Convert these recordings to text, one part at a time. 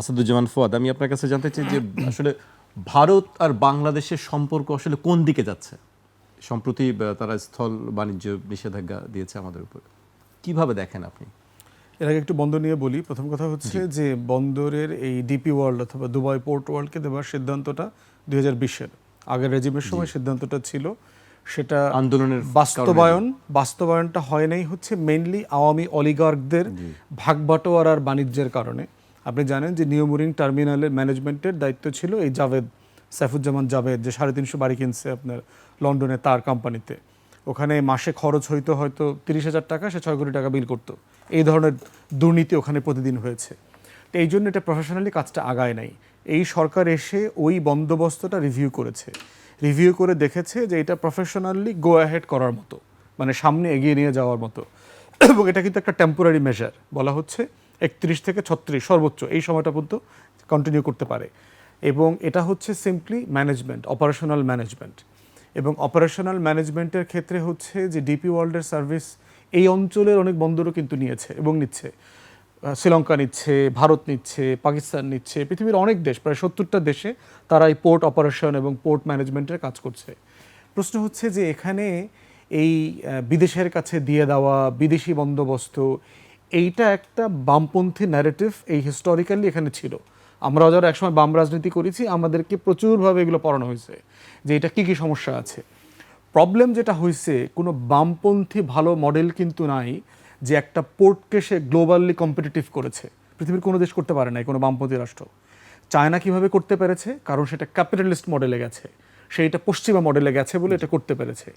আসাদুজ্জামান ফুয়াদ আমি আপনার কাছে জানতে চাই যে আসলে ভারত আর বাংলাদেশের সম্পর্ক আসলে কোন দিকে যাচ্ছে? সম্প্রতি তারা স্থল বাণিজ্য নিষেধাজ্ঞা দিয়েছে আমাদের উপর। কীভাবে দেখেন আপনি? এর আগে একটু বন্দর নিয়ে বলি। প্রথম কথা হচ্ছে যে বন্দরের এই ডিপি ওয়ার্ল্ড অথবা দুবাই পোর্ট ওয়ার্ল্ডকে দেওয়ার সিদ্ধান্তটা দুই হাজার বিশের। আগের রেজিমের সময় সিদ্ধান্তটা ছিল। সেটা আন্দোলনের বাস্তবায়ন বাস্তবায়নটা হয় নাই হচ্ছে মেইনলি আওয়ামী অলিগার্কদের ভাগবাটোয়ারার বাণিজ্যের কারণে। আপনি জানেন যে নিয়মুরিং টার্মিনালের ম্যানেজমেন্টের দায়িত্ব ছিল এই জাভেদ, সাইফুজ্জামান জাভেদ, যে সাড়ে তিনশো বাড়ি কিনছে আপনার লন্ডনে তার কোম্পানিতে। ওখানে মাসে খরচ হইতো হয়তো তিরিশ হাজার টাকা, সে ছয় কোটি টাকা বিল করতো। এই ধরনের দুর্নীতি ওখানে প্রতিদিন হয়েছে। তো এই জন্য এটা প্রফেশনালি কাজটা আগায় নাই। এই সরকার এসে ওই বন্দোবস্তটা রিভিউ করেছে। রিভিউ করে দেখেছে যে এটা প্রফেশনালি গো অ্যাহেড করার মতো মানে সামনে এগিয়ে নিয়ে যাওয়ার মতো। এবং এটা কিন্তু একটা টেম্পোরারি মেজার বলা হচ্ছে। একত্রিশ থেকে ছত্রিশ সর্বোচ্চ এই সময়টা পর্যন্ত কন্টিনিউ করতে পারে। এবং এটা হচ্ছে সিম্পলি ম্যানেজমেন্ট অপারেশনাল ম্যানেজমেন্ট এবং অপারেশনাল ম্যানেজমেন্টের ক্ষেত্রে হচ্ছে যে ডিপি ওয়ার্ল্ডের সার্ভিস এই অঞ্চলের অনেক বন্দরও কিন্তু নিয়েছে এবং নিচ্ছে। শ্রীলঙ্কা নিচ্ছে, ভারত নিচ্ছে, পাকিস্তান নিচ্ছে, পৃথিবীর অনেক দেশ, প্রায় সত্তরটা দেশে তারা এই পোর্ট অপারেশন এবং পোর্ট ম্যানেজমেন্টের কাজ করছে। প্রশ্ন হচ্ছে যে এখানে এই বিদেশের কাছে দিয়ে দেওয়া বিদেশি বন্দোবস্ত এইটা একটা বামপন্থী ন্যারেটিভ এই হিস্টোরিক্যালি এখানে ছিল। আমরাও যারা একসময় বাম রাজনীতি করেছি, আমাদেরকে প্রচুরভাবে এগুলো পড়ানো হয়েছে যে এটা কী কী সমস্যা আছে। প্রবলেম যেটা হয়েছে, কোনো বামপন্থী ভালো মডেল কিন্তু নাই যে একটা পোর্টকে সে গ্লোবালি কম্পিটিটিভ করেছে। পৃথিবীর কোনো দেশ করতে পারে নাই কোনো বামপন্থী রাষ্ট্র। চায়না কীভাবে করতে পেরেছে? কারণ সেটা ক্যাপিটালিস্ট মডেলে গেছে। সেইটা পশ্চিমা মডেলে গেছে বলে এটা করতে পেরেছে।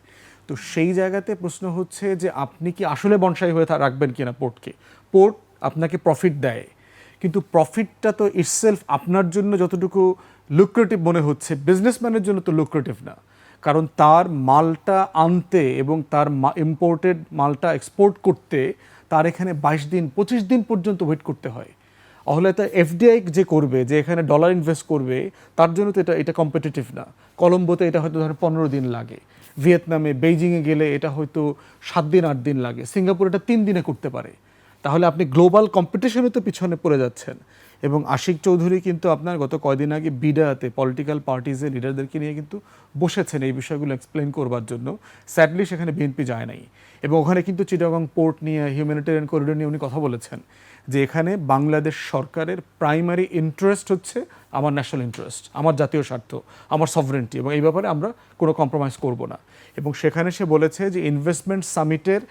তো সেই জায়গাতে প্রশ্ন হচ্ছে যে আপনি কি আসলে বনসাই হয়ে রাখবেন কিনা পোর্টকে পোর্ট আপনাকে প্রফিট দেয়। কিন্তু প্রফিটটা তো ইটসেলফ আপনার জন্য যতটুকু লুক্রেটিভ মনে হচ্ছে বিজনেসম্যানের জন্য তো লুক্রেটিভ না। কারণ তার মালটা আনতে এবং তার ইম্পোর্টেড মালটা এক্সপোর্ট করতে তার এখানে বাইশ দিন, পঁচিশ দিন পর্যন্ত ওয়েট করতে হয়। তাহলে তো এফডিআই যে করবে, যে এখানে ডলার ইনভেস্ট করবে, তার জন্য তো এটা এটা কম্পিটিটিভ না। কলম্বোতে এটা হয়তো ধরেন পনেরো দিন লাগে। ভিয়েতনামে, বেইজিংয়ে গেলে এটা হয়তো সাত দিন, আট দিন লাগে। সিঙ্গাপুর এটা তিন দিনে করতে পারে। তাহলে আপনি গ্লোবাল কম্পিটিশনে তো পিছনে পড়ে যাচ্ছেন। এবং আশিক চৌধুরী কিন্তু আপনার গত কয়দিন আগে বিডাতে পলিটিক্যাল পার্টিজের লিডারদেরকে নিয়ে কিন্তু বসেছেন এই বিষয়গুলো এক্সপ্লেন করবার জন্য। স্যাডলি সেখানে বিএনপি যায় নাই। এবং ওখানে কিন্তু চিটাগং পোর্ট নিয়ে হিউম্যানিটেরিয়ান করিডোর নিয়ে উনি কথা বলেছেন। যে এখানে বাংলাদেশ সরকারের প্রাইমারি ইন্টারেস্ট হচ্ছে আমার ন্যাশনাল ইন্টারেস্ট আমার জাতীয় স্বার্থ আমার সভরেন্টি এবং এই ব্যাপারে আমরা কোনো কম্প্রোমাইজ করব না। এবং সেখানে সে বলেছে যে ইনভেস্টমেন্ট সামিটের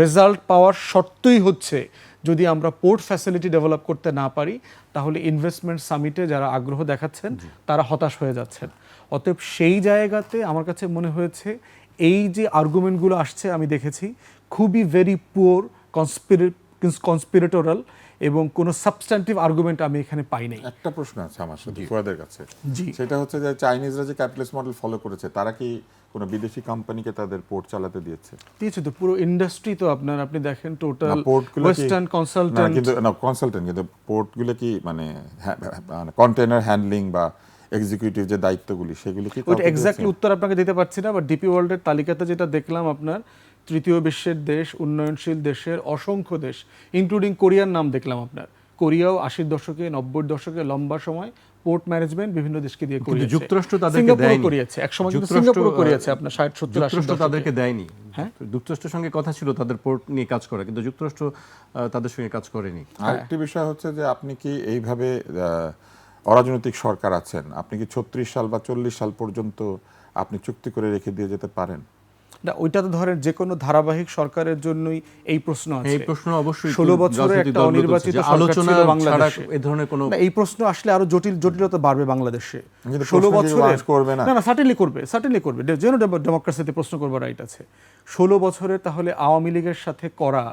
রেজাল্ট পাওয়ার শর্তই হচ্ছে যদি আমরা পোর্ট ফ্যাসিলিটি ডেভেলপ করতে না পারি তাহলে ইনভেস্টমেন্ট সামিটে যারা আগ্রহ দেখাচ্ছেন তারা হতাশ হয়ে যাচ্ছেন। অতএব সেই জায়গাতে আমার কাছে মনে হয়েছে এই যে আর্গুমেন্টগুলো আসছে আমি দেখেছি খুবই ভেরি পুয়ার কনস্পিরেটোরাল এবং কোনো সাবস্ট্যান্টিভ আর্গুমেন্ট আমি এখানে পাই নাই। একটা প্রশ্ন আছে আমার সাথে ফুয়াদের কাছে। জি। সেটা হচ্ছে যে চাইনিজরা যে ক্যাপিটালিস্ট মডেল ফলো করেছে তারা কি কোনো বিদেশি কোম্পানিকে তাদের পোর্ট চালাতে দিয়েছে? দিয়েছে তো পুরো ইন্ডাস্ট্রি তো আপনার আপনি দেখেন টোটাল ওয়েস্টার্ন না, কনসালটেন্ট কিন্তু না কনসালটেন্ট কিন্তু পোর্টগুলো কি মানে কন্টেনার হ্যান্ডলিং বা এক্সিকিউটিভ যে দায়িত্বগুলি সেগুলি কি কাউকে এক্স্যাক্টলি উত্তর আপনাকে দিতে পারছি না বাট ডিপি ওয়ার্ল্ডের তালিকাতে যেটা দেখলাম আপনার তৃতীয় বিশ্বের দেশ উন্নয়নশীল দেশের অসংখ্য দেশ ইনক্লুডিং কোরিয়ার নাম দেখলাম আপনার। কোরিয়াও আশির দশকে নব্বই দশকে লম্বা সময় পোর্ট ম্যানেজমেন্ট বিভিন্ন দেশকে দিয়ে কিন্তু করিয়েছে। যুক্তরাষ্ট্র তাদেরকে দেয়নি। করিয়েছে। একসময় কিন্তু যুক্তরাষ্ট্র, সিঙ্গাপুরও করিয়েছে আপনার ষাট সত্তর আশি যুক্তরাষ্ট্র তাদেরকে দেয়নি। হ্যাঁ? যুক্তরাষ্ট্রের সঙ্গে কথা ছিল তাদের পোর্ট নিয়ে কাজ করা কিন্তু যুক্তরাষ্ট্র তাদের সঙ্গে কাজ করেনি। আরেকটি বিষয় হচ্ছে যে আপনি কি এইভাবে আহ, অরাজনৈতিক সরকার আছেন? আপনি কি ছত্রিশ সাল বা চল্লিশ সাল পর্যন্ত আপনি চুক্তি করে রেখে দিয়ে যেতে পারেন? না ওইটা তো ধরেন যে কোনো ধারাবাহিক সরকারের জন্যই এই প্রশ্ন আছে। এই প্রশ্ন অবশ্যই ষোলো বছরে একটা অনির্বাচিত সরকার আলোচনা ছিল বাংলাদেশে। এ ধরনের কোনো এই প্রশ্ন আসলে আরও জটিল জটিলতা বাড়বে বাংলাদেশে। কিন্তু ষোলো প্রশ্ন কি বছরে করবে না? না না সার্টেনলি করবে সার্টেনলি করবে। যেন ডেমোক্রেসিতে প্রশ্ন করবার রাইট আছে। ষোলো বছরে তাহলে আওয়ামী লীগের সাথে করা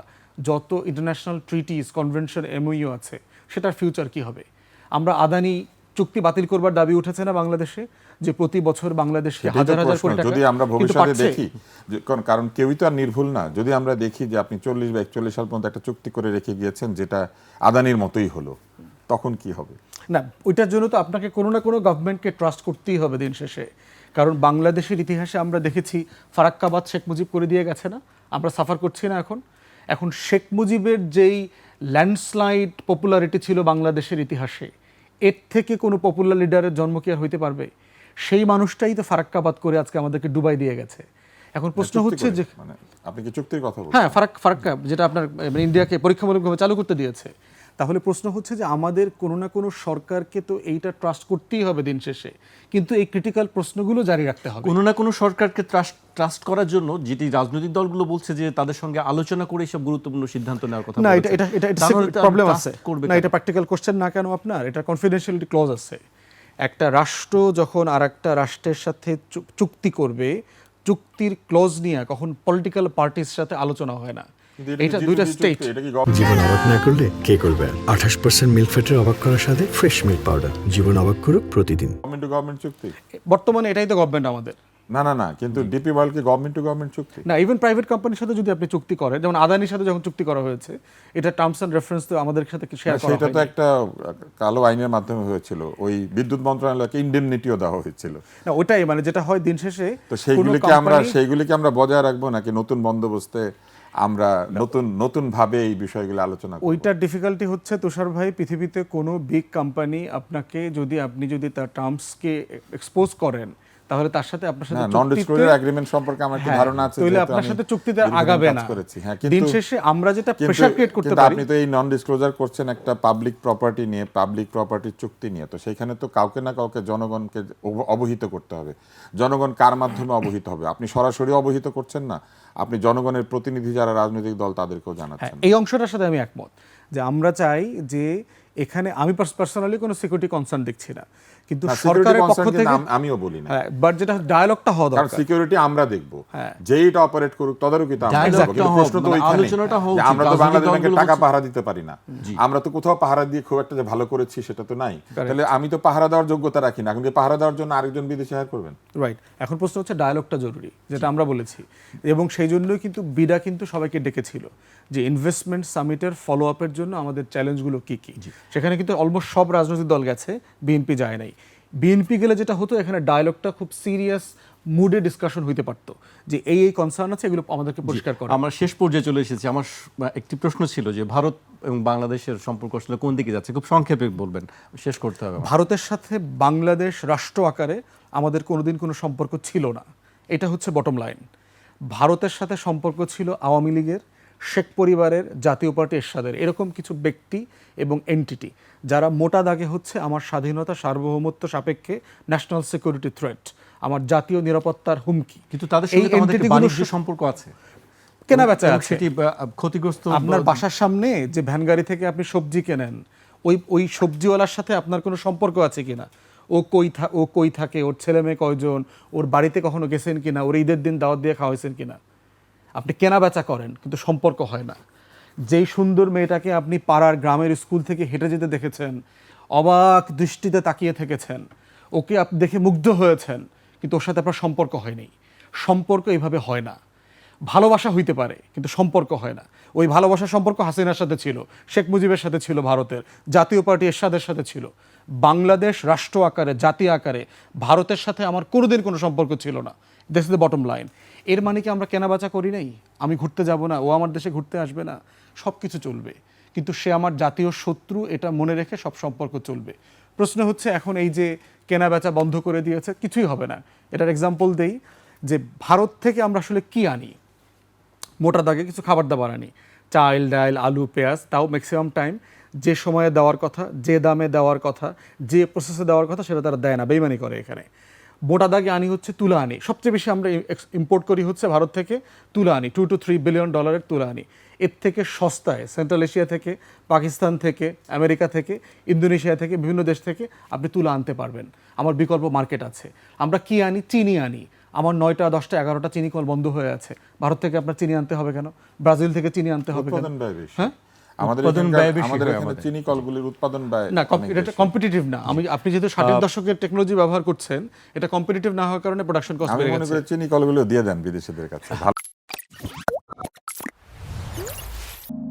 যত ইন্টারন্যাশনাল ট্রিটিস কনভেনশন এমওইউ আছে সেটার ফিউচার কি হবে? আমরা আদানি চুক্তি বাতিল করবার দাবি উঠেছে না বাংলাদেশে? যে প্রতি বছর বাংলাদেশে হাজার হাজার কোটি টাকা যদি আমরা ভবিষ্যতে দেখি কারণ কেউই তো আর নির্ভুল না। যদি আমরা দেখি যে আপনি চল্লিশ বা একচল্লিশ সাল পর্যন্ত একটা চুক্তি করে রেখে গিয়েছেন যেটা আদানির মতোই হলো তখন কি হবে? না ওইটার জন্য তো আপনাকে কোনো না কোনো গভর্নমেন্টকে ট্রাস্ট করতেই হবে দিন শেষে। কারণ বাংলাদেশের ইতিহাসে আমরা দেখেছি ফারাক্কাবাদ শেখ মুজিব করে দিয়ে গেছে না? আমরা সাফার করছি না এখন। এখন শেখ মুজিবের যেই ল্যান্ডস্লাইড পপুলারিটি ছিল বাংলাদেশের ইতিহাসে এর থেকে কোনো পপুলার লিডারের জন্ম কি আর হইতে পারবে? সেই মানুষটাই তো ফারাক্কাবাদ করে আজকে আমাদেরকে ডুবাই দিয়ে গেছে। এখন প্রশ্ন হচ্ছে যে মানে আপনি কি চুক্তির কথা হ্যাঁ ফারাক ফারাক্কা যেটা আপনার মানে ইন্ডিয়াকে পরীক্ষামূলকভাবে চালু করতে দিয়েছে। তাহলে প্রশ্ন হচ্ছে যে আমাদের কোনো না কোনো সরকারকে তো এইটা ট্রাস্ট করতেই হবে দিন শেষে। কিন্তু এই ক্রিটিক্যাল প্রশ্নগুলো জারি রাখতে হবে। কোনো না কোনো সরকারকে ট্রাস্ট ট্রাস্ট করার জন্য যেটি রাজনৈতিক দলগুলো বলছে যে তাদের সঙ্গে আলোচনা করে সব গুরুত্বপূর্ণ সিদ্ধান্ত নেওয়ার কথা না এটা এটা এটা প্রবলেম আছে। না এটা প্র্যাকটিক্যাল কোশ্চেন না কেন আপনার? এটা কনফিডেন্সিয়ালিটি ক্লজ আছে। একটা রাষ্ট্র যখন আর একটা রাষ্ট্রের সাথে চুক্তি করবে চুক্তির ক্লজ নিয়ে কখন পলিটিক্যাল পার্টির সাথে আলোচনা হয় না। এটা কি এটা G2G দুইটা চুক্তি, স্টেট কি জীবন অবাক না করলে কে করবে? আঠাশ পার্সেন্ট মিল্ক ফ্যাটের অবাক করার সাথে ফ্রেশ মিল্ক পাউডার জীবন অবাক করুক প্রতিদিন। গভর্নমেন্ট টু গভর্নমেন্ট চুক্তি? বর্তমানে এটাই তো গভর্নমেন্ট আমাদের। না না না কিন্তু ডিপি ওয়ার্ল্ড কি গভর্নমেন্ট টু গভর্নমেন্ট চুক্তি? না ইভেন প্রাইভেট কোম্পানির সাথে যদি আপনি চুক্তি করেন যেমন আদানির সাথে যখন চুক্তি করা হয়েছে এটা টার্মস অ্যান্ড রেফারেন্স তো আমাদের সাথে শেয়ার করা সেটা তো একটা কালো আইনের মাধ্যমে হয়েছিল। ওই বিদ্যুৎ মন্ত্রণালয়কে ইন্ডেমনিটিও দেওয়া হয়েছিল। না ওটাই মানে যেটা হয় দিন শেষে তো সেইগুলিকে আমরা সেইগুলিকে আমরা বজায় রাখব নাকি নতুন বন্দোবস্তে আমরা নতুন নতুন ভাবে এই বিষয়গুলো আলোচনা করব। ওইটার ডিফিকাল্টি হচ্ছে তুষার ভাই পৃথিবীতে কোনো বিগ কোম্পানি আপনাকে যদি আপনি যদি তার টার্মসকে এক্সপোজ করেন তাহলে তার সাথে আপনার সাথে নন ডিসক্লোজার এগ্রিমেন্ট সম্পর্কে আমার একটা হ্যাঁ, ধারণা আছে তাহলে আপনার সাথে চুক্তিতে আগাবে না। করেছি। হ্যাঁ, দিন শেষে আমরা যেটা কিন্তু- প্রেশার ক্রিয়েট করতে পারি আপনি তো এই নন ডিসক্লোজার করছেন একটা পাবলিক প্রপার্টি নিয়ে পাবলিক প্রপার্টির চুক্তি নিয়ে। তো সেখানে তো কাউকে না কাউকে জনগণকে অবহিত করতে হবে। জনগণ কার মাধ্যমে অবহিত হবে? আপনি সরাসরি অবহিত করছেন না। আপনি জনগণের প্রতিনিধি যারা রাজনৈতিক দল তাদেরকেও হ্যাঁ জানাচ্ছেন এই অংশটার সাথে আমি একমত যে আমরা চাই যে এখানে আমি পার্সোনালি কোনো সিকিউরিটি কনসার্ন দেখছি না। কিন্তু সরকারের পক্ষ থেকে আমিও বলি না। হ্যাঁ বাট যেটা ডায়ালগটা হওয়া কারণ দরকার। সিকিউরিটি আমরা দেখব। হ্যাঁ। যেই এটা অপারেট করুক তদারকি তো আমরা। কিন্তু প্রশ্ন তো মানে আলোচনাটা উচিত। আমরা তো বাংলাদেশ ব্যাংকে টাকা পাহারা দিতে পারি না। আমরা তো কোথাও পাহারা দিয়ে খুব একটা যে ভালো করেছি সেটা তো নাই। তাহলে আমি তো পাহারা দেওয়ার যোগ্যতা রাখি না। এখন কি পাহারা দেওয়ার জন্য আরেকজন বিদেশি হায়ার করবেন? রাইট এখন প্রশ্ন হচ্ছে ডায়ালগটা জরুরি যেটা আমরা বলেছি। এবং সেই জন্যই কিন্তু বিডা কিন্তু সবাইকে ডেকেছিল যে ইনভেস্টমেন্ট সামিটের ফলো আপের জন্য আমাদের চ্যালেঞ্জগুলো কি কি। সেখানে কিন্তু অলমোস্ট সব রাজনৈতিক দল গেছে বিএনপি যায় নাই। বিএনপি গেলে যেটা হতো এখানে ডায়লগটা খুব সিরিয়াস মুডে ডিসকাশন হইতে পারতো যে এই এই কনসার্ন আছে এগুলো আমাদেরকে পরিষ্কার করা। আমরা শেষ পর্যায়ে চলে এসেছি। আমার একটি প্রশ্ন ছিল যে ভারত এবং বাংলাদেশের সম্পর্ক আসলে কোন দিকে যাচ্ছে? খুব সংক্ষেপে বলবেন শেষ করতে হবে ভারতের সাথে বাংলাদেশ রাষ্ট্র আকারে আমাদের কোনোদিন কোনো সম্পর্ক ছিল না। এটা হচ্ছে বটম লাইন ভারতের সাথে সম্পর্ক ছিল আওয়ামী লীগের শেখ পরিবারের জাতীয় পার্টি এরশাদের এরকম কিছু ব্যক্তি এবং এন্টিটি যারা মোটা দাগে হচ্ছে আমার স্বাধীনতা সার্বভৌমত্ব সাপেক্ষে ন্যাশনাল সিকিউরিটি থ্রেট আমার জাতীয় নিরাপত্তার হুমকি। কিন্তু তাদের সঙ্গে আমাদের বাণিজ্য সম্পর্ক আছে? কেনা বেচা সেটি ক্ষতিগ্রস্ত আপনার বাসার সামনে যে ভ্যান গাড়ি থেকে আপনি সবজি কেনেন ওই ওই সবজিওয়ালার সাথে আপনার কোনো সম্পর্ক আছে কিনা? ও কই ও কই থাকে, ওর ছেলে মেয়ে কয়জন, ওর বাড়িতে কখনো গেছেন কিনা, ওর ঈদের দিন দাওয়াত দিয়ে খাওয়াইছেন কিনা? আপনি কেনা বেচা করেন, কিন্তু সম্পর্ক হয় না। যেই সুন্দর মেয়েটাকে আপনি পাড়ার গ্রামের স্কুল থেকে হেঁটে যেতে দেখেছেন, অবাক দৃষ্টিতে তাকিয়ে থেকেছেন, ওকে আপনি দেখে মুগ্ধ হয়েছেন, কিন্তু ওর সাথে আপনার সম্পর্ক হয়নি। সম্পর্ক এইভাবে হয় না। ভালোবাসা হইতে পারে, কিন্তু সম্পর্ক হয় না। ওই ভালোবাসার সম্পর্ক হাসিনার সাথে ছিল, শেখ মুজিবের সাথে ছিল ভারতের, জাতীয় পার্টি এরশাদের সাথে ছিল। বাংলাদেশ রাষ্ট্র আকারে, জাতি আকারে, ভারতের সাথে আমার কোনোদিন কোনো সম্পর্ক ছিল না। This is the bottom line এর মানে কি আমরা কেনাবেচা করি নাই? আমি ঘুরতে যাব না, ও আমার দেশে ঘুরতে আসবে না সব কিছু চলবে। কিন্তু সে আমার জাতীয় শত্রু, এটা মনে রেখে সব সম্পর্ক চলবে। প্রশ্ন হচ্ছে এখন এই যে কেনাবেচা বন্ধ করে দিয়েছে, কিছুই হবে না। এটার এক্সাম্পল দেই যে ভারত থেকে আমরা আসলে কি আনি? মোটা দাগে কিছু খাবার দাবার আনি। চাল, ডাল, আলু, পেঁয়াজ, তাও ম্যাক্সিমাম টাইম যে সময়ে দেওয়ার কথা যে দামে দেওয়ার কথা যে প্রসেসে দেওয়ার কথা সেটা তারা দেয় না বেইমানি করে এখানে। মোটা দাগে আনি হচ্ছে তুলা আনি। সবচেয়ে বেশি আমরা ইম্পোর্ট করি হচ্ছে ভারত থেকে তুলা আনি টু টু থ্রি বিলিয়ন ডলারের তুলা আনি। এর থেকে সস্তায় সেন্ট্রাল এশিয়া থেকে পাকিস্তান থেকে আমেরিকা থেকে ইন্দোনেশিয়া থেকে বিভিন্ন দেশ থেকে আপনি তুলা আনতে পারবেন। আমার বিকল্প মার্কেট আছে। আমরা কি আনি? চিনি আনি। আমার নয়টা দশটা এগারোটা চিনি কল বন্ধ হয়ে আছে। ভারত থেকে আপনার চিনি আনতে হবে কেন? ব্রাজিল থেকে চিনি আনতে হবে কেন? হ্যাঁ? আমাদের উৎপাদন ব্যয় বেশি আমাদের হয় এখানে আমাদের। চিনি কলগুলির উৎপাদন ব্যয় না এটা কম্পিটিটিভ না। আমি আপনি যেহেতু ষাটের দশকের টেকনোলজি ব্যবহার করছেন এটা কম্পিটিটিভ না হওয়ার কারণে প্রোডাকশন কস্ট বেড়ে গেছে। চিনি কলগুলো দিয়ে দেন বিদেশিদের কাছে। ভালো।